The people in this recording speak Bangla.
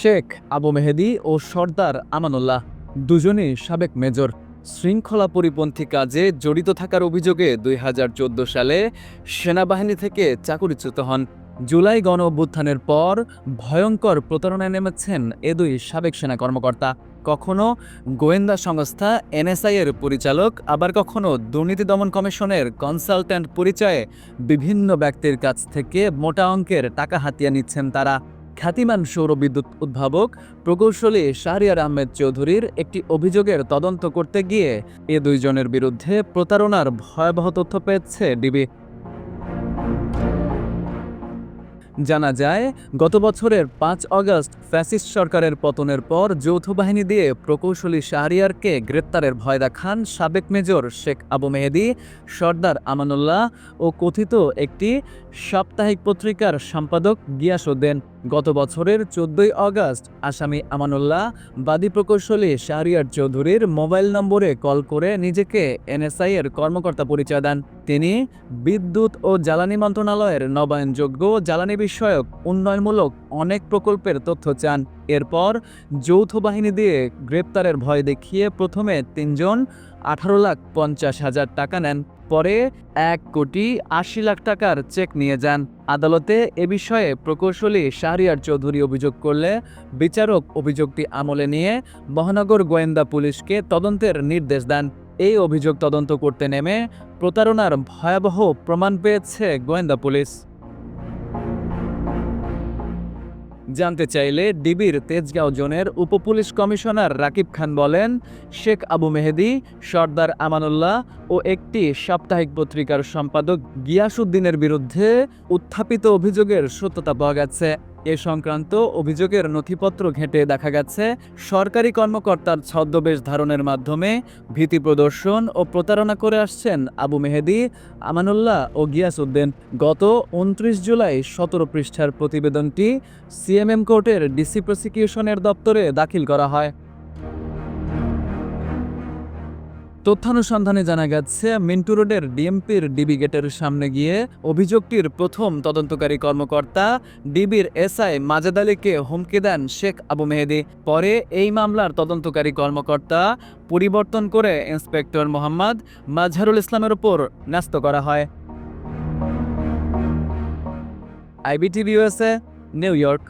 শেখ, আবু মেহেদি ও সর্দার আমানুল্লাহ। দুজনই সাবেক মেজর। শৃঙ্খলা পরিপন্থী কাজে জড়িত থাকার অভিযোগে দুই হাজার চোদ্দ সালে সেনাবাহিনী থেকে চাকরিচ্যুত হন। জুলাই গণ অভ্যুত্থানের পর ভয়ঙ্কর প্রতারণায় নেমেছেন এ দুই সাবেক সেনা কর্মকর্তা। কখনো গোয়েন্দা সংস্থা এনএসআই এর পরিচালক, আবার কখনো দুর্নীতি দমন কমিশনের কনসালট্যান্ট পরিচয়ে বিভিন্ন ব্যক্তির কাছ থেকে মোটা অঙ্কের টাকা হাতিয়ে নিচ্ছেন তারা। খ্যাতিমান সৌরবিদ্যুৎ উদ্ভাবক প্রকৌশলী শাহরিয়ার আহমেদ চৌধুরীর একটি অভিযোগের তদন্ত করতে গিয়ে এ দুইজনের বিরুদ্ধে প্রতারণার ভয়াবহ তথ্য পেয়েছে ডিবি। জানা যায়, গত বছরের পাঁচ অগস্ট ফ্যাসিস্ট সরকারের পতনের পর যৌথ বাহিনী দিয়ে প্রকৌশলী শাহরিয়ারকে গ্রেপ্তারের ভয় দেখান সাবেক মেজর শেখ আবু মেহেদি, সর্দার আমানুল্লাহ ও কথিত একটি সাপ্তাহিক পত্রিকার সম্পাদক গিয়াসউদ্দিন। গত বছরের চোদ্দই অগস্ট আসামি আমানুল্লাহ বাদী প্রকৌশলী শাহরিয়ার চৌধুরীর মোবাইল নম্বরে কল করে নিজেকে এনএসআই এর কর্মকর্তা পরিচয় দেন। তিনি বিদ্যুৎ ও জ্বালানি মন্ত্রণালয়ের নবায়নযোগ্য জ্বালানি বিষয়ক উন্নয়নমূলক অনেক প্রকল্পের তথ্য চান। এরপর যৌথ বাহিনী দিয়ে গ্রেপ্তারের ভয় দেখিয়ে প্রথমে তিনজন আঠারো লাখ পঞ্চাশ হাজার টাকা নেন। পরে এক কোটি আশি লাখ টাকার চেক নিয়ে যান। আদালতে এ বিষয়ে প্রকৌশলী শাহরিয়ার চৌধুরী অভিযোগ করলে বিচারক অভিযোগটি আমলে নিয়ে মহানগর গোয়েন্দা পুলিশকে তদন্তের নির্দেশ দেন। এই অভিযোগ তদন্ত করতে নেমে প্রতারণার ভয়াবহ প্রমাণ পেয়েছে গোয়েন্দা পুলিশ। জানতে চাইলে ডিবির তেজগাঁও জোনের উপপুলিশ কমিশনার রাকিব খান বলেন, শেখ আবু মেহেদি, সর্দার আমানুল্লাহ ও একটি সাপ্তাহিক পত্রিকার সম্পাদক গিয়াসুদ্দিনের বিরুদ্ধে উত্থাপিত অভিযোগের সত্যতা পাওয়া গেছে। এ সংক্রান্ত অভিযোগের নথিপত্র ঘেঁটে দেখা গেছে, সরকারি কর্মকর্তার ছদ্মবেশ ধারণের মাধ্যমে ভীতি প্রদর্শন ও প্রতারণা করে আসছেন আবু মেহেদি, আমানুল্লাহ ও গিয়াসউদ্দিন গত উনত্রিশ জুলাই সতেরো পৃষ্ঠার প্রতিবেদনটি সিএমএম কোর্টের ডিসি প্রসিকিউশনের দপ্তরে দাখিল করা হয়। তথ্যানুসন্ধানে জানা গেছে, মিন্টু রোডের ডিএমপির ডিবি গেটের সামনে গিয়ে অভিযোগটির প্রথম তদন্তকারী কর্মকর্তা ডিবির এসআই মাজেদ আলীকে হুমকি দেন শেখ আবু মেহেদি। পরে এই মামলার তদন্তকারী কর্মকর্তা পরিবর্তন করে ইন্সপেক্টর মোহাম্মদ মাজহারুল ইসলামের ওপর ন্যস্ত করা হয়। IBTV USA New York.